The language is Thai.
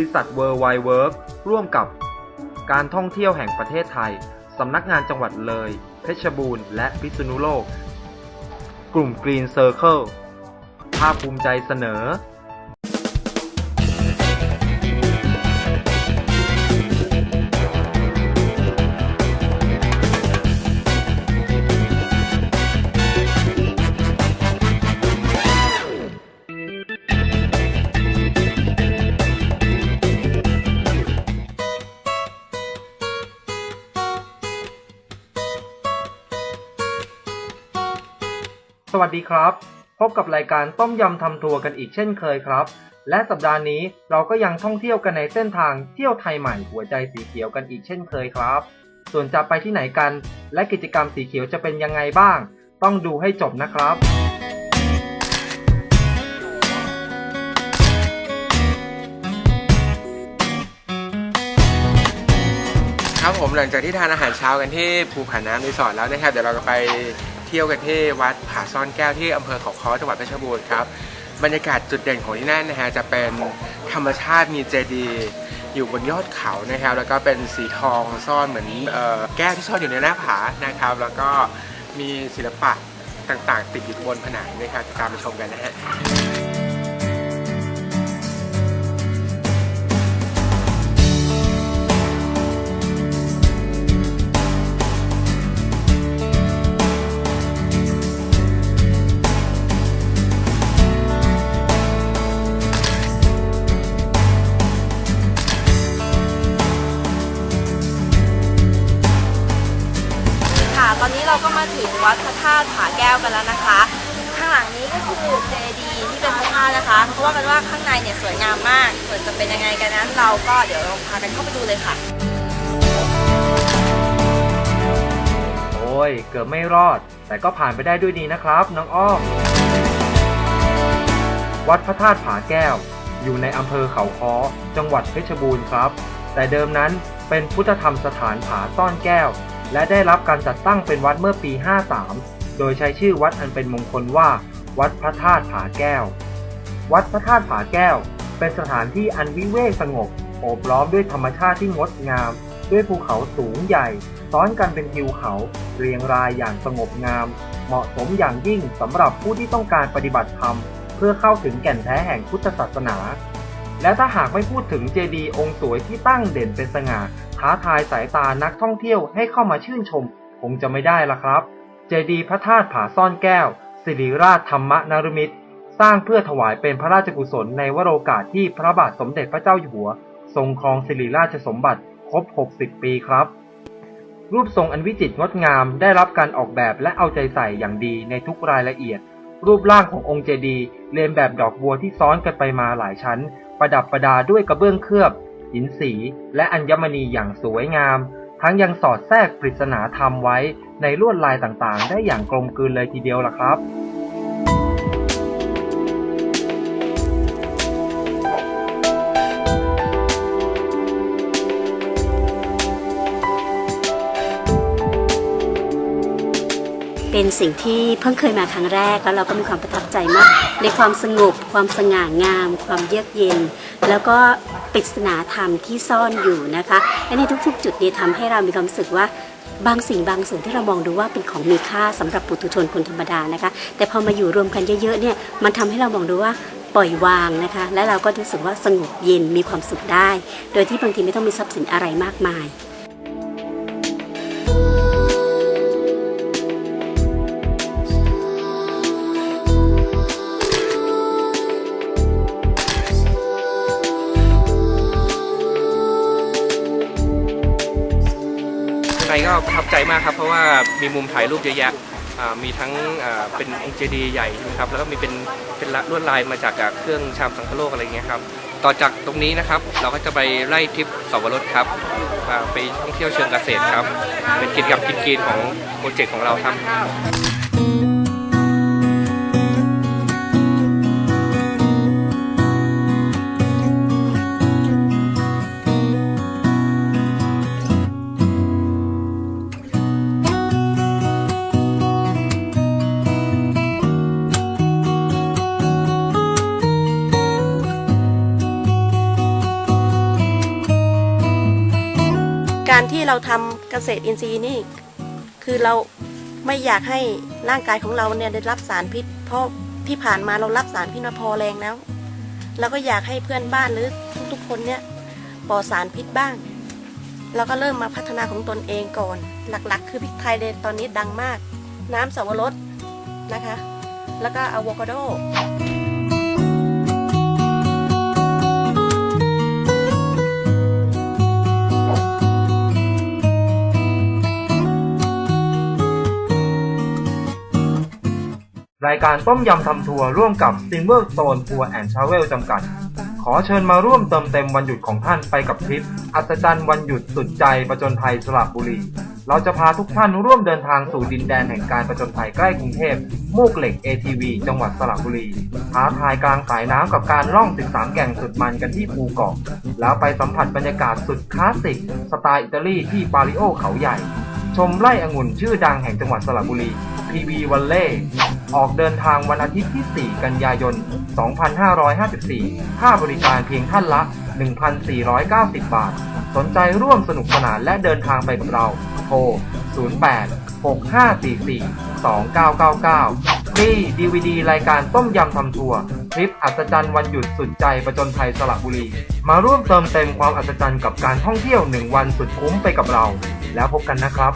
ริษัท Worldwide Work ร่วมกับการท่องเที่ยวแห่งประเทศไทย สำนักงานจังหวัดเลย เพชรบูรณ์ และพิษณุโลก กลุ่ม Green Circle ภาคภูมิใจเสนอ สวัสดีครับ พบกับรายการต้มยำทำทัวร์กันอีกเช่นเคยครับ และสัปดาห์นี้เราก็ยังท่องเที่ยวกันในเส้นทางเที่ยวไทยใหม่หัวใจสีเขียวกันอีกเช่นเคยครับ ส่วนจะไปที่ไหนกัน และกิจกรรมสีเขียวจะเป็นยังไงบ้าง ต้องดูให้จบนะครับ ครับผมหลังจากที่ทานอาหารเช้ากันที่ภูผาน้ำรีสอร์ทแล้วนะครับเดี๋ยวเราก็ไป เที่ยวกันที่วัดผาซ่อนแก้วที่อำเภอเขาค้อจังหวัดเพชรบูรณ์ครับบรรยากาศจุดเด่นของที่นั่นนะฮะจะเป็นธรรมชาติมีเจดีย์อยู่บนยอดเขานะครับ แล้วก็เป็นสีทองซ่อนเหมือนออแก้วที่ซ่อนอยู่ในหน้าผานะครับ แล้วก็มีศิลปะต่างๆ ติดอยู่บนผนังนะครับตามไปชมกันนะฮะ เราก็มาถึงวัดพระธาตุผาแก้วกันแล้วนะคะ ข้างหลังนี้ก็คือเจดีย์ที่เป็นพระธาตุนะคะเพราว่ากันว่าข้างในเนี่ยสวยงามมากส่วนจะเป็นยังไงกันนั้น เราก็เดี๋ยวเราพากันเข้าไปดูเลยค่ะ โอ้ย เกือบไม่รอด แต่ก็ผ่านไปได้ด้วยดีนะครับน้องอ้อม วัดพระธาตุผาแก้ว อยู่ในอำเภอเขาค้อ จังหวัดเพชรบูรณ์ครับ แต่เดิมนั้นเป็นพุทธธรรมสถานผาซ่อนแก้ว และได้รับการจัดตั้งเป็นวัดเมื่อปี 53 โดยใช้ชื่อวัดอันเป็นมงคลว่า วัดพระธาตุผาแก้ว วัดพระธาตุผาแก้ว เป็นสถานที่อันวิเวกสงบ โอบล้อมด้วยธรรมชาติที่งดงาม ด้วยภูเขาสูงใหญ่ ซ้อนกันเป็นทิวเขา เรียงรายอย่างสงบงาม เหมาะสมอย่างยิ่งสำหรับผู้ที่ต้องการปฏิบัติธรรม เพื่อเข้าถึงแก่นแท้แห่งพุทธศาสนา และถ้าหากไม่พูดถึงเจดีย์องค์สวยที่ตั้งเด่นเป็นสง่าท้าทายสายตานักท่องเที่ยวให้เข้ามาชื่นชม คงจะไม่ได้ละครับ เจดีย์พระธาตุผาซ่อนแก้ว สิริราชธรรมนารมิตร สร้างเพื่อถวายเป็นพระราชกุศลในวโรกาสที่พระบาทสมเด็จพระเจ้าอยู่หัว ทรงครองสิริราชสมบัติครบ 60 ปีครับ รูปทรงอันวิจิตรงดงามได้รับการออกแบบและเอาใจใส่อย่างดีในทุกรายละเอียด รูปร่างขององค์เจดีย์เรียนแบบดอกบัวที่ซ้อนกันไปมาหลายชั้น ประดับประดาด้วยกระเบื้องเคลือบ หินสี และอัญมณีอย่างสวยงาม ทั้งยังสอดแทรกปริศนาธรรมไว้ในลวดลายต่างๆ ได้อย่างกลมกลืนเลยทีเดียวล่ะครับ เป็นสิ่งที่เพิ่งเคยมาครั้งแรกแล้วเราก็มีความประทับใจมาก ในความสงบ ความสง่างาม ความเยือกเย็น แล้วก็ปริศนาธรรมที่ซ่อนอยู่นะคะและในทุกๆ จุดนี้ทำให้เรามีความรู้สึกว่าบางสิ่งบางส่วนที่เรามองดูว่าเป็นของมีค่าสำหรับปุถุชนคนธรรมดานะคะ แต่พอมาอยู่รวมกันเยอะๆเนี่ยมันทำให้เรามองดูว่าปล่อยวางนะคะ และเราก็รู้สึกว่าสงบเย็นมีความสุขได้ โดยที่บางทีไม่ต้องมีทรัพย์สินอะไรมากมาย ในก็ประทับใจมากครับ เพราะว่ามีมุมถ่ายรูปเยอะแยะมีทั้งเป็นองค์เจดีย์ใหญ่ใช่ไหมครับแล้วก็มีเป็นเป็นลวดลายมาจากเครื่องชามสังคโลกอะไรเงี้ยครับต่อจากตรงนี้นะครับ เราก็จะไปไล่ทริปสวรสครับไปท่องเที่ยวเชิงเกษตรครับ เป็นกิจกรรมกินๆของโปรเจกต์ของเราครับ การที่เราทำเกษตรอินทรีย์นี่ คือเราไม่อยากให้ร่างกายของเราเนี่ยได้รับสารพิษ เพราะที่ผ่านมาเรารับสารพิษมาพอแรงแล้วเราก็อยากให้เพื่อนบ้านหรือทุกๆคนเนี่ยปลอดสารพิษบ้าง เราก็เริ่มมาพัฒนาของตนเองก่อน หลักๆ คือพริกไทยเลยตอนนี้ดังมาก น้ำสับปะรดนะคะ แล้วก็อะโวคาโดายการต้มยำทำทัวร์ร่วมกับ Silver Stone Tour and Travel จำกัด ขอเชิญมาร่วมเติมเต็มวันหยุดของท่านไปกับทริป อัศจรรย์วันหยุดสุดใจประจนภัยสระบุรี เราจะพาทุกท่านร่วมเดินทางสู่ดินแดนแห่งการประจนภัยใกล้กรุงเทพมูกเหล็ก ATV จังหวัดสระบุรีท้าทายกลางสายน้ำกับการล่อง 13 แก่งสุดมันกันที่ภูเกาะแล้วไปสัมผัสบรรยากาศสุดคลาสสิกสไตล์อิตาลีที่ปาริโอเขาใหญ่ ชมไร่องุ่นชื่อดังแห่งจังหวัดสระบุรี PV วันเล่ออกเดินทางวันอาทิตย์ที่ 4 กันยายน 2554 ค่าบริการเพียงท่านละ 1,490 บาท สนใจร่วมสนุกสนานและเดินทางไปกับเรา โทร 08 6544 2999ฟรี DVD รายการต้มยำทำทัวร์ทริปอัศจรรย์วันหยุดสุดใจประจนภัยสระบุรี มาร่วมเติมเต็มความอัศจรรย์กับการท่องเที่ยว1วันสุดคุ้มไปกับเรา แล้วพบกันนะครับ